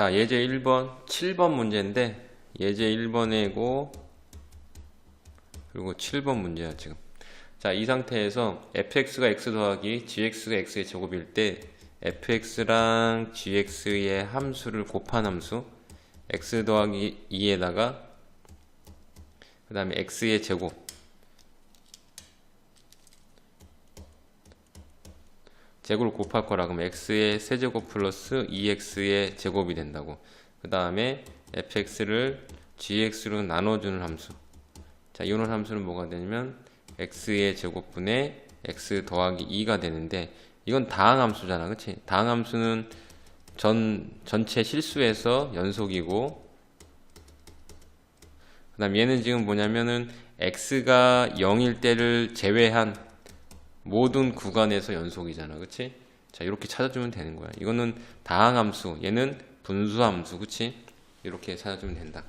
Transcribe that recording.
자, 예제 1번, 7번 문제인데, 예제 1번이고, 그리고 7번 문제야, 지금. 자, 이 상태에서 fx가 x 더하기 gx가 x의 제곱일 때, fx랑 gx의 함수를 곱한 함수, x 더하기 2에다가, 그 다음에 x의 제곱, 제곱을 곱할 거라 그러면 x의 세제곱 플러스 2x의 제곱이 된다고. 그 다음에 fx를 gx로 나눠주는 함수. 자 이런 함수는 뭐가 되냐면 x의 제곱분의 x 더하기 2가 되는데 이건 다항 함수잖아. 그치? 다항 함수는 전 전체 실수에서 연속이고 그 다음 얘는 지금 뭐냐면은 x가 0일 때를 제외한 모든 구간에서 연속이잖아. 그치? 자, 이렇게 찾아주면 되는 거야. 이거는 다항함수, 얘는 분수함수, 그치? 이렇게 찾아주면 된다.